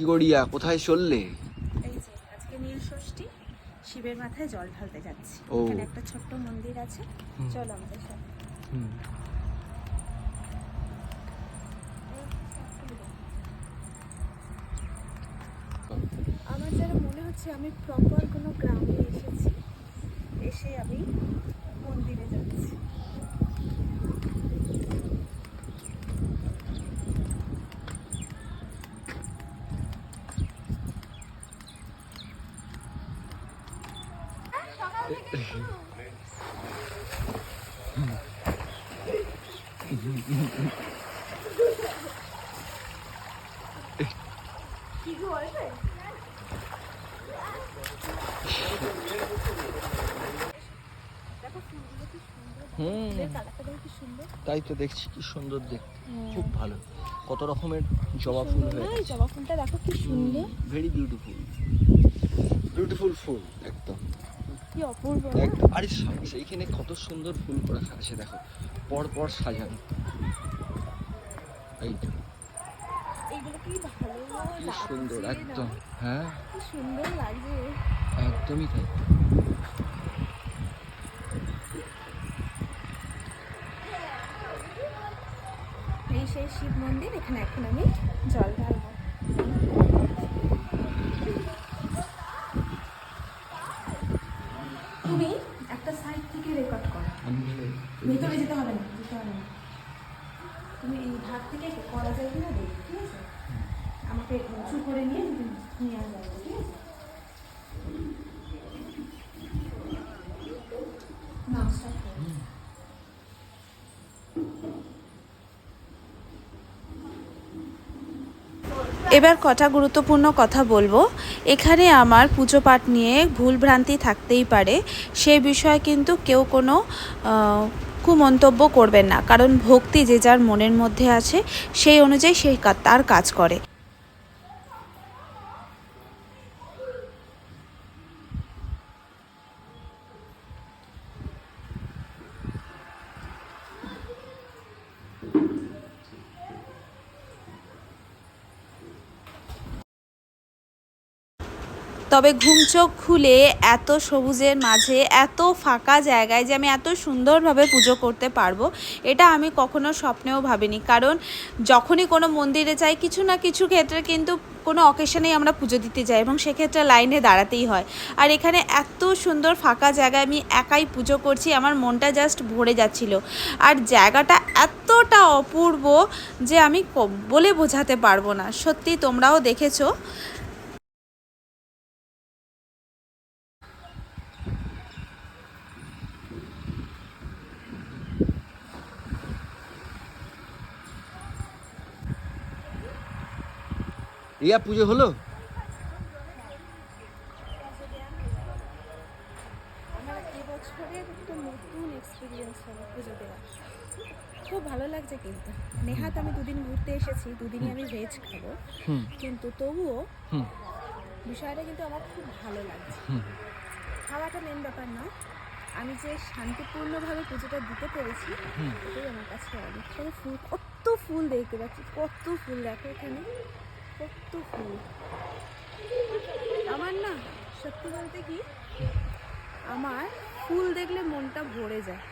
কি করিয়া কোথায় চললে এই যে আজকে নীল ষষ্ঠী শিবের মাথায় জল ঢালতে যাচ্ছি। ও। এখানে একটা ছোট্ট মন্দির আছে। চলো আমাদের সাথে। আমার যেন মনে হচ্ছে আমি প্রপার কোনো গ্রামে এসেছি। এসে আমি মন্দিরে যাচ্ছি কি গো বলবে দেখো ফুলগুলো কি সুন্দর হুম ফুলের কালারটা দেখো কি সুন্দর তাই তো দেখছি কি সুন্দর দেখতে। খুব ভালো। কত রকমের জবা ফুল সুন্দর। হয়ে জবা ফুলটা দেখো কি সুন্দর। ভেরি বিউটিফুল বিউটিফুল ফুল একদম। কি অপূর্ব? আরে সেইখানে কত সুন্দর ফুল করা আছে দেখো। পর পর সাজানো। এই তো, এইগুলো কি সুন্দর একদম। হ্যাঁ? সুন্দর লাগছে। একদমই তাই। এই সেই শিব মন্দির এখানে এখন আমি জল ঢালবো। তুমি একটা সাইড থেকে রেকর্ড করো। ভিতরে যেতে হবে না যেতে হবে না। তুমি এই ভাগ থেকে করা যায় কিনা দেখো ঠিক আছে? আমাকে উঁচু করে নিয়ে নিয়ে আসা যাবে ঠিক আছে না start করো। এবার কটা গুরুত্বপূর্ণ কথা বলব। এখানে আমার পুজো পাঠ নিয়ে ভুল ভ্রান্তি থাকতেই পারে। সেই বিষয়ে কিন্তু কেউ কোনো কুমন্তব্য করবেন না। কারণ ভক্তি যে যার মনের মধ্যে আছে, সেই অনুযায়ী সেই তার কাজ করে। তবে ঘুমচোখ খুলে এত সবুজের মাঝে, এত ফাঁকা জায়গায় যে আমি এত সুন্দরভাবে পুজো করতে পারব, এটা আমি কখনো স্বপ্নেও ভাবিনি। কারণ যখনই কোনো মন্দিরে যাই, কিছু না কিছু ক্ষেত্রে কিন্তু কোনো অকেশনেই আমরা পুজো দিতে যাই এবং সেক্ষেত্রে লাইনে দাঁড়াতেই হয়। আর এখানে এত সুন্দর ফাঁকা জায়গায় আমি একাই পুজো করছি, আমার মনটা জাস্ট ভরে যাচ্ছিল। আর জায়গাটা এতটা অপূর্ব যে আমি বলে বোঝাতে পারব না। সত্যি তোমরাও দেখেছ। রিয়া পুজো হলো? আমার এবছরের একটা নতুন এক্সপিরিয়েন্স পুজো দেওয়ার খুব ভালো লাগছে কিন্তু। নেহাত আমি দুদিন ঘুরতে এসেছি দুদিনই আমি ভেজ খাব। কিন্তু তবুও বিষয়টা কিন্তু আমার খুব ভালো লাগছে। খাওয়াটা মেন ব্যাপার না। আমি যে শান্তিপূর্ণভাবে পুজোটা দিতে পেরেছি। এটাই আমার কাছে অনেক ফুল কত ফুল দেখতে পাচ্ছি কত ফুল দেখো এখানে। কত ফুল। আমার না সত্যি বলতে কি আমার ফুল দেখলে মনটা ভরে যায়।